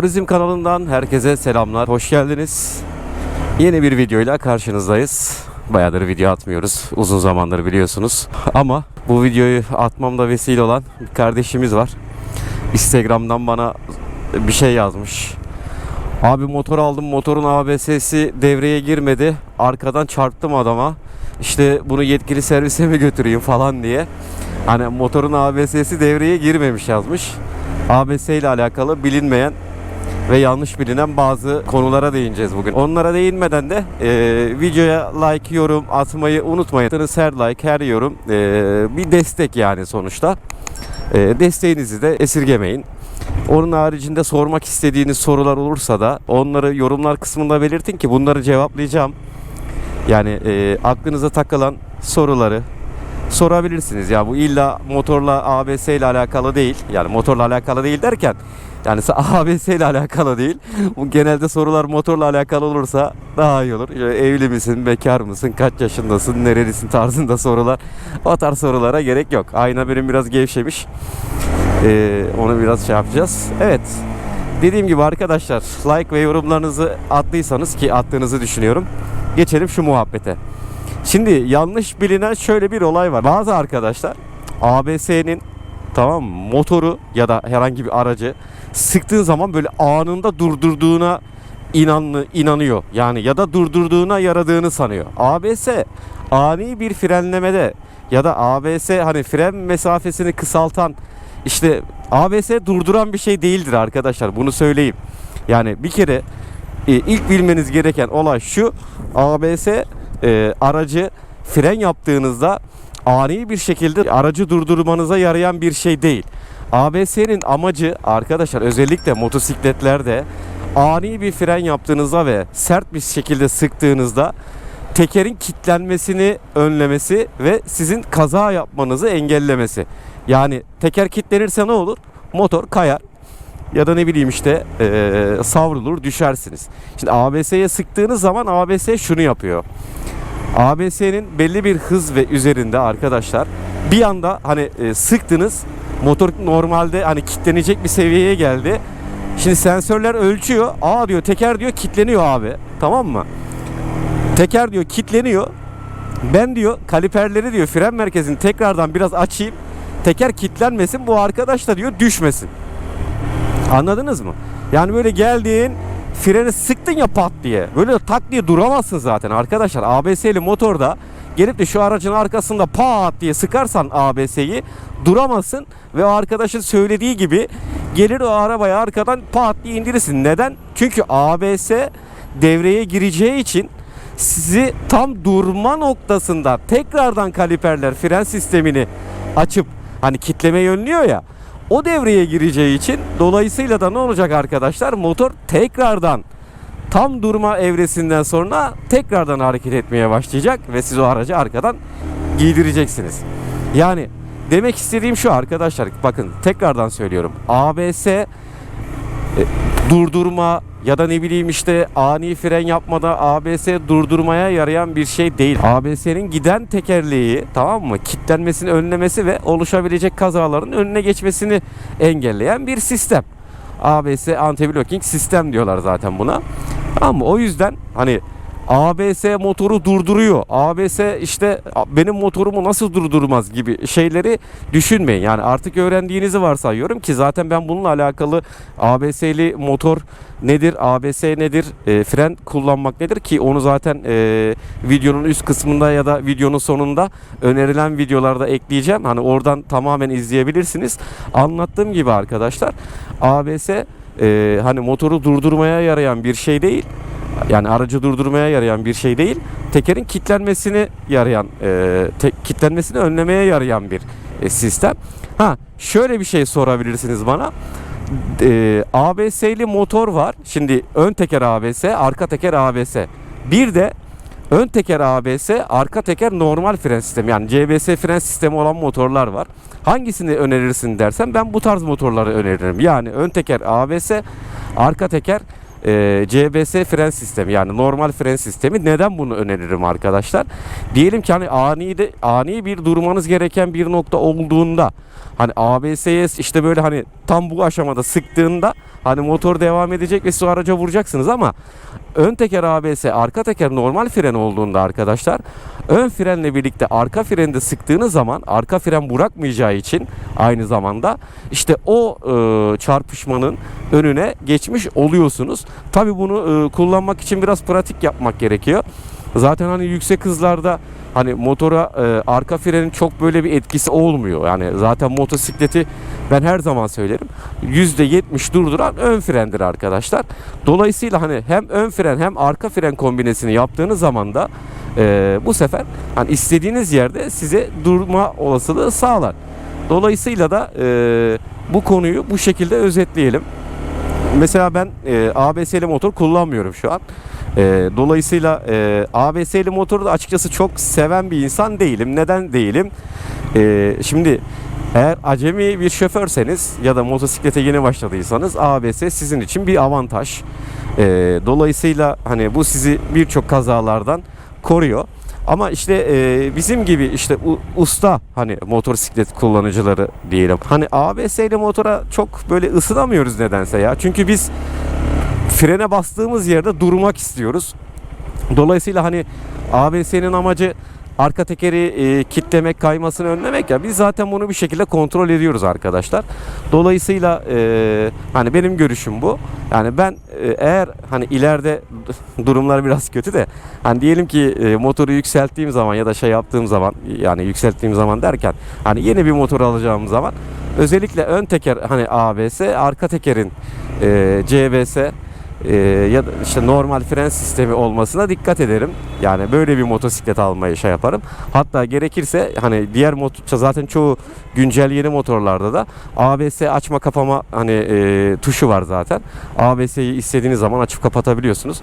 Motorizm kanalından herkese selamlar. Hoş geldiniz. Yeni bir videoyla karşınızdayız. Bayağıdır video atmıyoruz. Uzun zamandır biliyorsunuz. Ama bu videoyu atmamda vesile olan bir kardeşimiz var. Instagram'dan bana bir şey yazmış. Abi motor aldım. Motorun ABS'si devreye girmedi. Arkadan çarptım adama. İşte bunu yetkili servise mi götüreyim falan diye. Hani motorun ABS'si devreye girmemiş yazmış. ABS ile alakalı bilinmeyen ve yanlış bilinen bazı konulara değineceğiz bugün. Onlara değinmeden de e, videoya like, yorum atmayı unutmayın. Her like, her yorum e, bir destek yani sonuçta. E, desteğinizi de esirgemeyin. Onun haricinde sormak istediğiniz sorular olursa da onları yorumlar kısmında belirtin ki bunları cevaplayacağım. Yani e, aklınıza takılan soruları sorabilirsiniz. Ya bu illa motorla ABS ile alakalı değil. Yani motorla alakalı değil derken yani ABS ile alakalı değil. Genelde sorular motorla alakalı olursa daha iyi olur. Şöyle evli misin, bekar mısın, kaç yaşındasın, nerelisin tarzında sorular. O tarz sorulara gerek yok. Ayna benim biraz gevşemiş. Ee, onu biraz şey yapacağız. Evet. Dediğim gibi arkadaşlar like ve yorumlarınızı attıysanız ki attığınızı düşünüyorum. Geçelim şu muhabbete. Şimdi yanlış bilinen şöyle bir olay var. Bazı arkadaşlar ABS'nin tamam mı, motoru ya da herhangi bir aracı sıktığın zaman böyle anında durdurduğuna inanlı inanıyor. Yani ya da durdurduğuna yaradığını sanıyor. ABS ani bir frenlemede ya da ABS hani fren mesafesini kısaltan işte ABS durduran bir şey değildir arkadaşlar. Bunu söyleyeyim. Yani bir kere e, ilk bilmeniz gereken olay şu. ABS e, aracı fren yaptığınızda ani bir şekilde aracı durdurmanıza yarayan bir şey değil. ABS'nin amacı arkadaşlar özellikle motosikletlerde ani bir fren yaptığınızda ve sert bir şekilde sıktığınızda tekerin kilitlenmesini önlemesi ve sizin kaza yapmanızı engellemesi. Yani teker kilitlenirse ne olur? Motor kayar ya da ne bileyim işte eee, savrulur düşersiniz. Şimdi ABS'ye sıktığınız zaman ABS şunu yapıyor. ABS'nin belli bir hız ve üzerinde arkadaşlar bir anda hani e, sıktınız motor normalde hani kilitlenecek bir seviyeye geldi. Şimdi sensörler ölçüyor. Aa diyor teker diyor kilitleniyor abi. Tamam mı? Teker diyor kilitleniyor. Ben diyor kaliperleri diyor fren merkezini tekrardan biraz açayım. Teker kilitlenmesin bu arkadaş da diyor düşmesin. Anladınız mı? Yani böyle geldiğin freni sıktın ya pat diye. Böyle tak diye duramazsın zaten arkadaşlar. ABS'li motorda gelip de şu aracın arkasında pat diye sıkarsan ABS'yi duramazsın ve o arkadaşın söylediği gibi gelir o arabayı arkadan pat diye indirirsin. Neden? Çünkü ABS devreye gireceği için sizi tam durma noktasında tekrardan kaliperler fren sistemini açıp hani kitleme önlüyor ya o devreye gireceği için dolayısıyla da ne olacak arkadaşlar? Motor tekrardan tam durma evresinden sonra tekrardan hareket etmeye başlayacak ve siz o aracı arkadan giydireceksiniz. Yani demek istediğim şu arkadaşlar bakın tekrardan söylüyorum. ABS e, durdurma ya da ne bileyim işte ani fren yapmada ABS durdurmaya yarayan bir şey değil. ABS'nin giden tekerleği tamam mı? Kitlenmesini önlemesi ve oluşabilecek kazaların önüne geçmesini engelleyen bir sistem. ABS anti-blocking sistem diyorlar zaten buna. Ama o yüzden hani ABS motoru durduruyor. ABS işte benim motorumu nasıl durdurmaz gibi şeyleri düşünmeyin. Yani artık öğrendiğinizi varsayıyorum ki zaten ben bununla alakalı ABS'li motor nedir, ABS nedir, e, fren kullanmak nedir ki onu zaten e, videonun üst kısmında ya da videonun sonunda önerilen videolarda ekleyeceğim. Hani oradan tamamen izleyebilirsiniz. Anlattığım gibi arkadaşlar ABS e, hani motoru durdurmaya yarayan bir şey değil. Yani aracı durdurmaya yarayan bir şey değil. Tekerin kilitlenmesini yarayan, e, te, kilitlenmesini önlemeye yarayan bir e, sistem. Ha şöyle bir şey sorabilirsiniz bana. E, ABS'li motor var. Şimdi ön teker ABS, arka teker ABS. Bir de ön teker ABS, arka teker normal fren sistemi. Yani CBS fren sistemi olan motorlar var. Hangisini önerirsin dersen ben bu tarz motorları öneririm. Yani ön teker ABS, arka teker e, CBS fren sistemi yani normal fren sistemi neden bunu öneririm arkadaşlar? Diyelim ki hani ani de ani bir durmanız gereken bir nokta olduğunda Hani ABS'ye işte böyle hani tam bu aşamada sıktığında hani motor devam edecek ve siz araca vuracaksınız ama ön teker ABS, arka teker normal fren olduğunda arkadaşlar ön frenle birlikte arka freni de sıktığınız zaman arka fren bırakmayacağı için aynı zamanda işte o e, çarpışmanın önüne geçmiş oluyorsunuz. Tabi bunu e, kullanmak için biraz pratik yapmak gerekiyor. Zaten hani yüksek hızlarda hani motora e, arka frenin çok böyle bir etkisi olmuyor. Yani zaten motosikleti ben her zaman söylerim %70 durduran ön frendir arkadaşlar. Dolayısıyla hani hem ön fren hem arka fren kombinesini yaptığınız zaman da e, bu sefer hani istediğiniz yerde size durma olasılığı sağlar. Dolayısıyla da e, bu konuyu bu şekilde özetleyelim. Mesela ben e, ABS'li motor kullanmıyorum şu an. E, dolayısıyla e, ABS'li motoru da açıkçası çok seven bir insan değilim. Neden değilim? E, şimdi eğer acemi bir şoförseniz ya da motosiklete yeni başladıysanız ABS sizin için bir avantaj. E, dolayısıyla hani bu sizi birçok kazalardan koruyor. Ama işte e, bizim gibi işte u- usta hani motosiklet kullanıcıları diyelim. Hani ABS ile motora çok böyle ısınamıyoruz nedense ya. Çünkü biz frene bastığımız yerde durmak istiyoruz. Dolayısıyla hani ABS'nin amacı arka tekeri e, kitlemek, kaymasını önlemek ya biz zaten bunu bir şekilde kontrol ediyoruz arkadaşlar. Dolayısıyla e, hani benim görüşüm bu. Yani ben e, eğer hani ileride durumlar biraz kötü de hani diyelim ki e, motoru yükselttiğim zaman ya da şey yaptığım zaman yani yükselttiğim zaman derken hani yeni bir motor alacağım zaman özellikle ön teker hani ABS, arka tekerin e, CBS e, ya da işte normal fren sistemi olmasına dikkat ederim. Yani böyle bir motosiklet almayı şey yaparım. Hatta gerekirse hani diğer motor zaten çoğu güncel yeni motorlarda da ABS açma kapama hani e, tuşu var zaten. ABS'yi istediğiniz zaman açıp kapatabiliyorsunuz.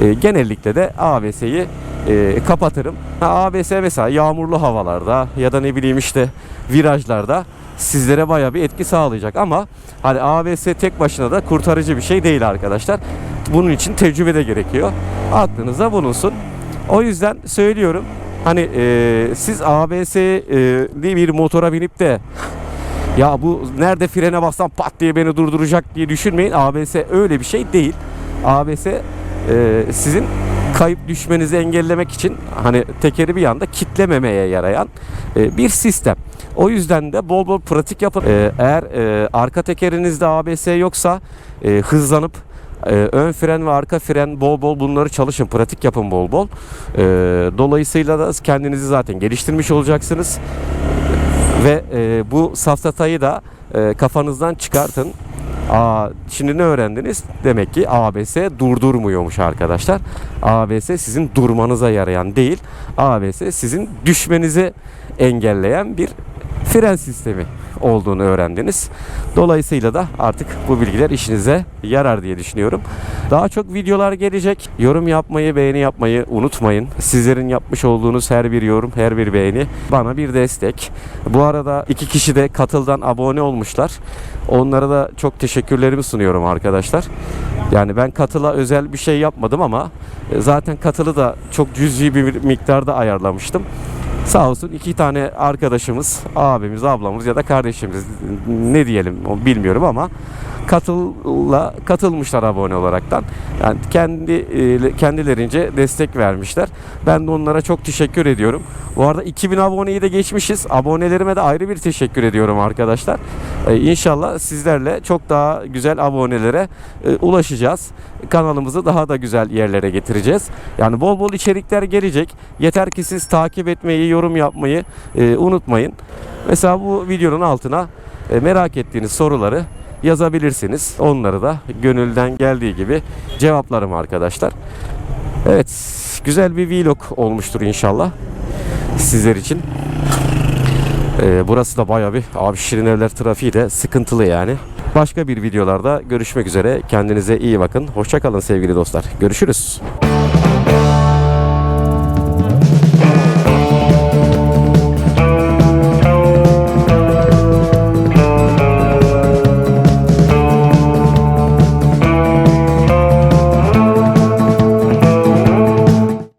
E, genellikle de ABS'yi e, kapatırım. Ha, ABS mesela yağmurlu havalarda ya da ne bileyim işte virajlarda sizlere baya bir etki sağlayacak ama hani ABS tek başına da kurtarıcı bir şey değil arkadaşlar. Bunun için tecrübe de gerekiyor. Aklınızda bulunsun. O yüzden söylüyorum hani e, siz ABS'li bir motora binip de ya bu nerede frene bassam pat diye beni durduracak diye düşünmeyin. ABS öyle bir şey değil. ABS e, sizin kayıp düşmenizi engellemek için hani tekeri bir anda kitlememeye yarayan e, bir sistem. O yüzden de bol bol pratik yapın. E, eğer e, arka tekerinizde ABS yoksa e, hızlanıp e, ön fren ve arka fren bol bol bunları çalışın, pratik yapın bol bol. E, dolayısıyla da kendinizi zaten geliştirmiş olacaksınız. Ve e, bu safsatayı da e, kafanızdan çıkartın. Aa, şimdi ne öğrendiniz? Demek ki ABS durdurmuyormuş arkadaşlar. ABS sizin durmanıza yarayan değil. ABS sizin düşmenizi engelleyen bir fren sistemi olduğunu öğrendiniz. Dolayısıyla da artık bu bilgiler işinize yarar diye düşünüyorum. Daha çok videolar gelecek. Yorum yapmayı, beğeni yapmayı unutmayın. Sizlerin yapmış olduğunuz her bir yorum, her bir beğeni bana bir destek. Bu arada iki kişi de katıldan abone olmuşlar. Onlara da çok teşekkürlerimi sunuyorum arkadaşlar. Yani ben katıla özel bir şey yapmadım ama e, zaten katılı da çok cüzi bir miktarda ayarlamıştım. Sağ olsun iki tane arkadaşımız, abimiz, ablamız ya da kardeşimiz. Ne diyelim bilmiyorum ama katılla katılmışlar abone olaraktan. Yani kendi e, kendilerince destek vermişler. Ben de onlara çok teşekkür ediyorum. Bu arada 2000 aboneyi de geçmişiz. Abonelerime de ayrı bir teşekkür ediyorum arkadaşlar. Ee, inşallah sizlerle çok daha güzel abonelere e, ulaşacağız. Kanalımızı daha da güzel yerlere getireceğiz. Yani bol bol içerikler gelecek. Yeter ki siz takip etmeyi, yorum yapmayı e, unutmayın. Mesela bu videonun altına e, merak ettiğiniz soruları yazabilirsiniz. Onları da gönülden geldiği gibi cevaplarım arkadaşlar. Evet, güzel bir vlog olmuştur inşallah sizler için. Ee, burası da bayağı bir abi Şirin Evler trafiği de sıkıntılı yani. Başka bir videolarda görüşmek üzere. Kendinize iyi bakın. Hoşçakalın sevgili dostlar. Görüşürüz.